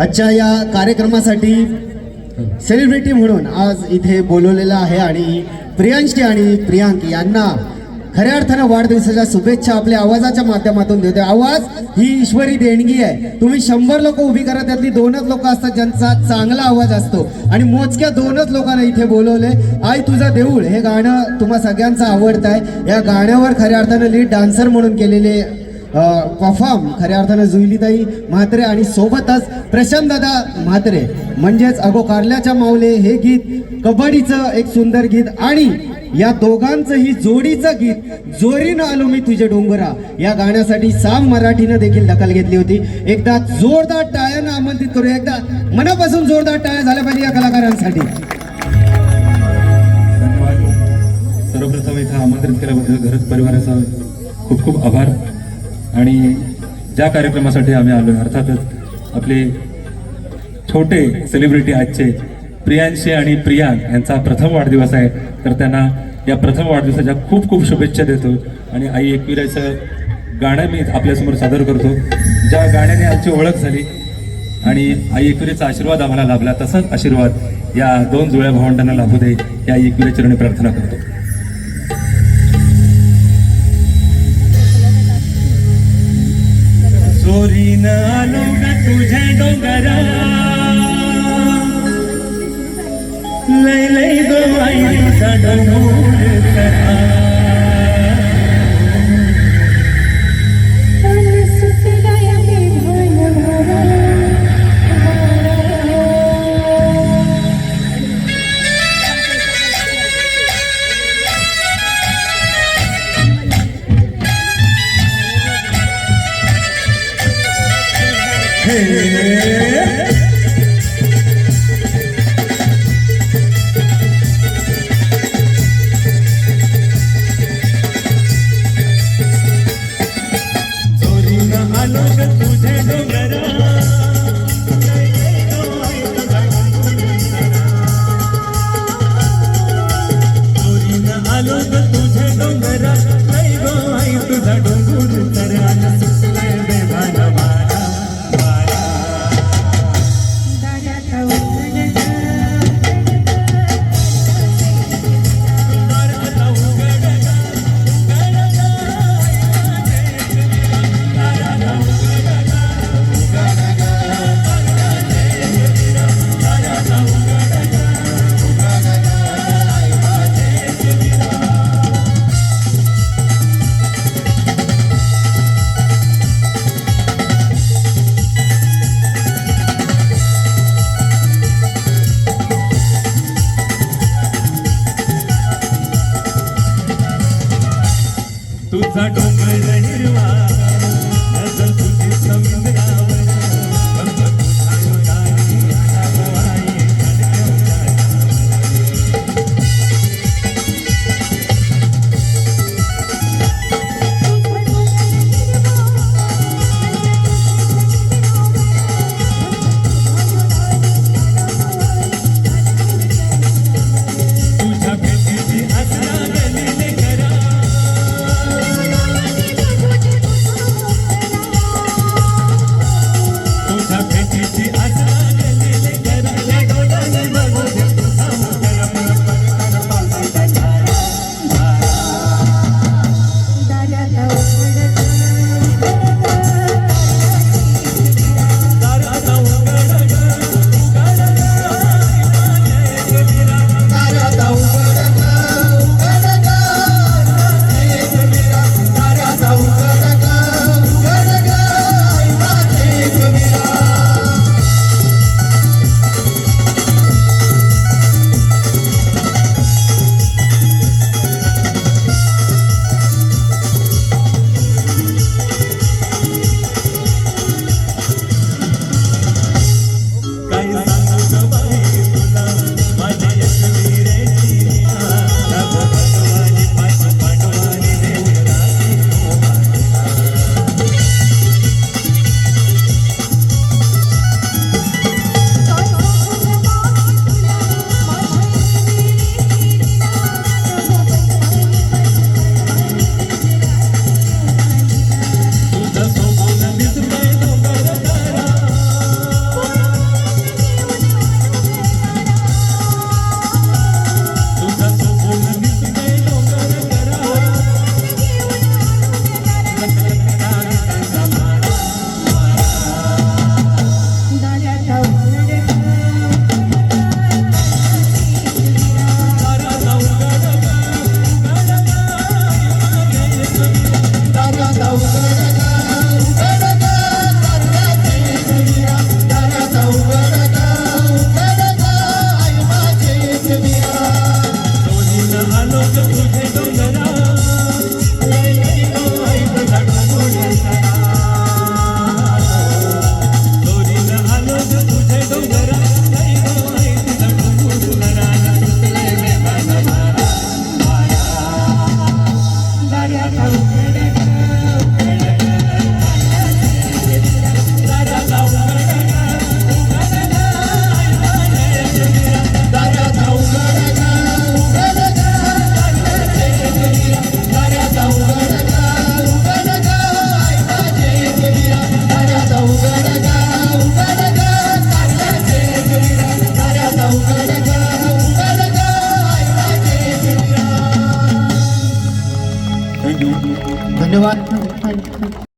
आजच्या या कार्यक्रमासाठी सेलिब्रिटी म्हणून आज इथे बोलवलेलं आहे आणि प्रियांशी आणि प्रियांक यांना खऱ्या अर्थानं वाढदिवसाच्या शुभेच्छा आपल्या आवाजाच्या माध्यमातून देतोय. आवाज ही ईश्वरी देणगी आहे. तुम्ही शंभर लोक उभी करा त्यातली दोनच लोक असतात ज्यांचा चांगला आवाज असतो. आणि मोजक्या दोनच लोकांना इथे बोलवले आई तुझा देऊळ. हे गाणं तुम्हा सगळ्यांचं आवडत आहे या गाण्यावर खऱ्या अर्थानं लीड डान्सर म्हणून केलेले कॉफाम खऱ्या अर्थानं जुईलीताई म्हात्रे आणि सोबतच प्रशांत दादा म्हात्रे. म्हणजेच अगो कारल्याच्या माऊले हे गीत कबड्डीचं एक सुंदर गीत आणि या दोघांचंही जोडीचं गीत जोरीनं आलो मी तुझे डोंगरा. या गाण्यासाठी साम मराठीनं देखील दखल घेतली होती. एकदा जोरदार टाळ्यानं आमंत्रित करूया. एकदा मनापासून जोरदार टाळ्या झाल्या पाहिजे या कलाकारांसाठी. धन्यवाद सर्वप्रथम इथं आमंत्रित केल्याबद्दल घरच परिवाराचा खूप खूप आभार. आणि ज्या कार्यक्रमासाठी आम्ही आलो अर्थातच आपले छोटे सेलिब्रिटी आजचे प्रियांशी आणि प्रियांक यांचा प्रथम वाढदिवस आहे. तर त्यांना या प्रथम वाढदिवसाच्या खूप खूप शुभेच्छा देतो. आणि आई एकविराचं गाणं मी आपल्यासमोर सादर करतो. ज्या गाण्याने आमची ओळख झाली आणि आई एकविरेचा आशीर्वाद आम्हाला लाभला तसाच आशीर्वाद या दोन जुळ्या भावंडांना लाभू दे या एकविरे चरणी प्रार्थना करतो. चोरीनं आलो ग तुझ्या डोंगरा लय लय गो आई तुझा डोंगर करा. तुझा डोंगर धन्यवाद